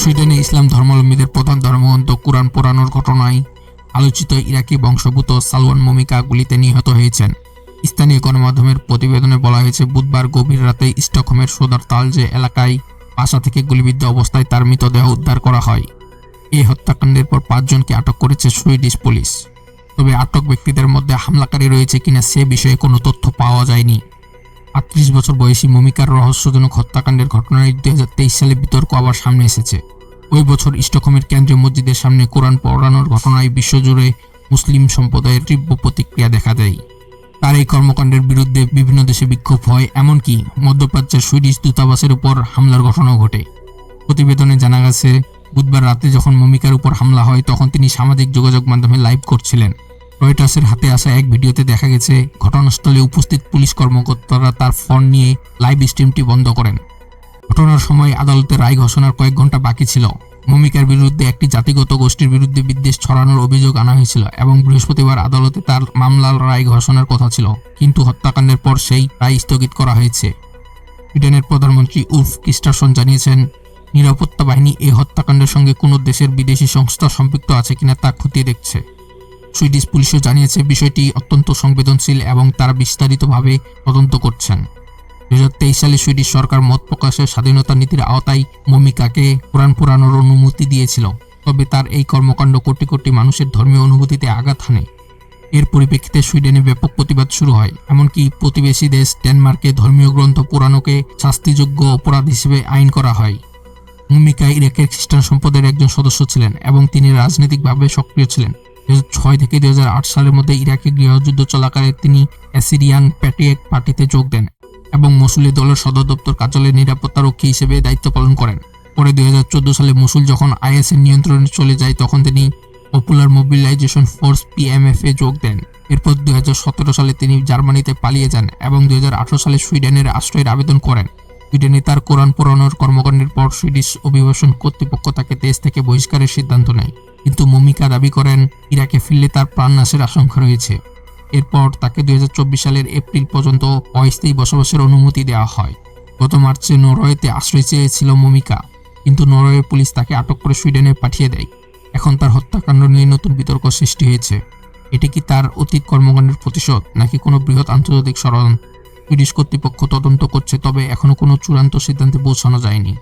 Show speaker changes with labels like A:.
A: সুইডেনে ইসলাম ধর্মাবলম্বীদের প্রধান ধর্মগ্রন্থ কোরআন পোড়ানোর ঘটনায় আলোচিত ইরাকি বংশভূত সালওয়ান মমিকা গুলিতে নিহত হয়েছেন। স্থানীয় গণমাধ্যমের প্রতিবেদনে বলা হয়েছে, বুধবার গভীর রাতে স্টকহোমের সোদার তালজে এলাকায় বাসা থেকে গুলিবিদ্ধ অবস্থায় তার মৃতদেহ উদ্ধার করা হয়। এই হত্যাকাণ্ডের পর পাঁচজনকে আটক করেছে সুইডিশ পুলিশ। তবে আটক ব্যক্তিদের মধ্যে হামলাকারী রয়েছে কিনা সে বিষয়ে কোনো তথ্য পাওয়া যায়নি। আটত্রিশ বছর বয়সী মমিকার রহস্যজনক হত্যাকাণ্ডের ঘটনায় দুই হাজার তেইশ সালে বিতর্ক আবার সামনে এসেছে। ওই বছর স্টকহোমের কেন্দ্রীয় মসজিদের সামনে কোরআন পড়ানোর ঘটনায় বিশ্বজুড়ে মুসলিম সম্প্রদায়ের তীব্র প্রতিক্রিয়া দেখা দেয়। তার এই কর্মকাণ্ডের বিরুদ্ধে বিভিন্ন দেশে বিক্ষোভ হয়, এমনকি মধ্যপ্রাচ্যের সুইডিশ দূতাবাসের উপর হামলার ঘটনাও ঘটে। প্রতিবেদনে জানা গেছে, বুধবার রাতে যখন মমিকার উপর হামলা হয়, তখন তিনি সামাজিক যোগাযোগ মাধ্যমে লাইভ করছিলেন। রয়টার্সের হাতে আসা এক ভিডিওতে দেখা গেছে, ঘটনাস্থলে উপস্থিত পুলিশ কর্মকর্তারা তার ফোন নিয়ে লাইভ স্ট্রিমটি বন্ধ করেন। ঘটনার সময় আদালতে রায় ঘোষণার কয়েক ঘণ্টা বাকি ছিল। মমিকার বিরুদ্ধে একটি জাতিগত গোষ্ঠীর বিরুদ্ধে বিদ্বেষ ছড়ানোর অভিযোগ আনা হয়েছিল এবং বৃহস্পতিবার আদালতে তার মামলার রায় ঘোষণার কথা ছিল, কিন্তু হত্যাকাণ্ডের পর সেই রায় স্থগিত করা হয়েছে। ব্রিটেনের প্রধানমন্ত্রী উলফ কিস্টারসন জানিয়েছেন, নিরাপত্তা বাহিনী এই হত্যাকাণ্ডের সঙ্গে কোনো দেশের বিদেশি সংস্থা সম্পৃক্ত আছে কিনা তা খতিয়ে দেখছে। সুইডিশ পুলিশও জানিয়েছে, বিষয়টি অত্যন্ত সংবেদনশীল এবং তারা বিস্তারিতভাবে তদন্ত করছেন। দু হাজার তেইশ সালে সুইডিশ সরকার মত প্রকাশের স্বাধীনতা নীতির আওতায় মমিকাকে কোরআন পুরানোর অনুমতি দিয়েছিল, তবে তার এই কর্মকাণ্ড কোটি কোটি মানুষের ধর্মীয় অনুভূতিতে আঘাত হানে। এর পরিপ্রেক্ষিতে সুইডেনে ব্যাপক প্রতিবাদ শুরু হয়, এমনকি প্রতিবেশী দেশ ডেনমার্কে ধর্মীয় গ্রন্থ পুরাণকে শাস্তিযোগ্য অপরাধ হিসেবে আইন করা হয়। মুমিকা ইরাকের খ্রিস্টান সম্প্রদায়ের একজন সদস্য ছিলেন এবং তিনি রাজনৈতিকভাবে সক্রিয় ছিলেন। ছয় থেকে দুই হাজার আট সালের মধ্যে ইরাকে গৃহযুদ্ধ চলাকালে তিনি অ্যাসিরিয়ান প্যাটিয়েক পার্টিতে যোগ দেন এবং মসুলি দলের সদর দপ্তর কার্যালয়ের নিরাপত্তা রক্ষী হিসেবে দায়িত্ব পালন করেন। পরে দুই হাজার চোদ্দ সালে মসুল যখন আইএসের নিয়ন্ত্রণে চলে যায়, তখন তিনি পপুলার মোবিলাইজেশন ফোর্স পিএমএফ এ যোগ দেন। এরপর দুই হাজার সতেরো সালে তিনি জার্মানিতে পালিয়ে যান এবং দুই হাজার আঠারো সালে সুইডেনের আশ্রয়ের আবেদন করেন। সুইডেনে তার কোরআন পড়ানোর কর্মকাণ্ডের পর সুইডিশ অভিবাসন কর্তৃপক্ষ তাকে দেশ থেকে বহিষ্কারের সিদ্ধান্ত নেয়। কিন্তু মমিকা দাবি করেন, ইরাকে ফিরলে তার প্রাণনাশের আশঙ্কা রয়েছে। এরপর তাকে দুই হাজার চব্বিশ সালের এপ্রিল পর্যন্ত অস্থায়ী বসবাসের অনুমতি দেওয়া হয়। গত মার্চে নরওয়েতে আশ্রয় চেয়েছিল মমিকা, কিন্তু নরওয়ে পুলিশ তাকে আটক করে সুইডেনে পাঠিয়ে দেয়। এখন তার হত্যাকাণ্ড নিয়ে নতুন বিতর্ক সৃষ্টি হয়েছে। এটি কি তার অতীত কর্মকাণ্ডের প্রতিশোধ, নাকি কোনো বৃহৎ আন্তর্জাতিক ষড়যন্ত্র সুইডিশ কর্তৃপক্ষ তদন্ত করছে, তবে এখনও কোনো চূড়ান্ত সিদ্ধান্তে পৌঁছানো যায়নি।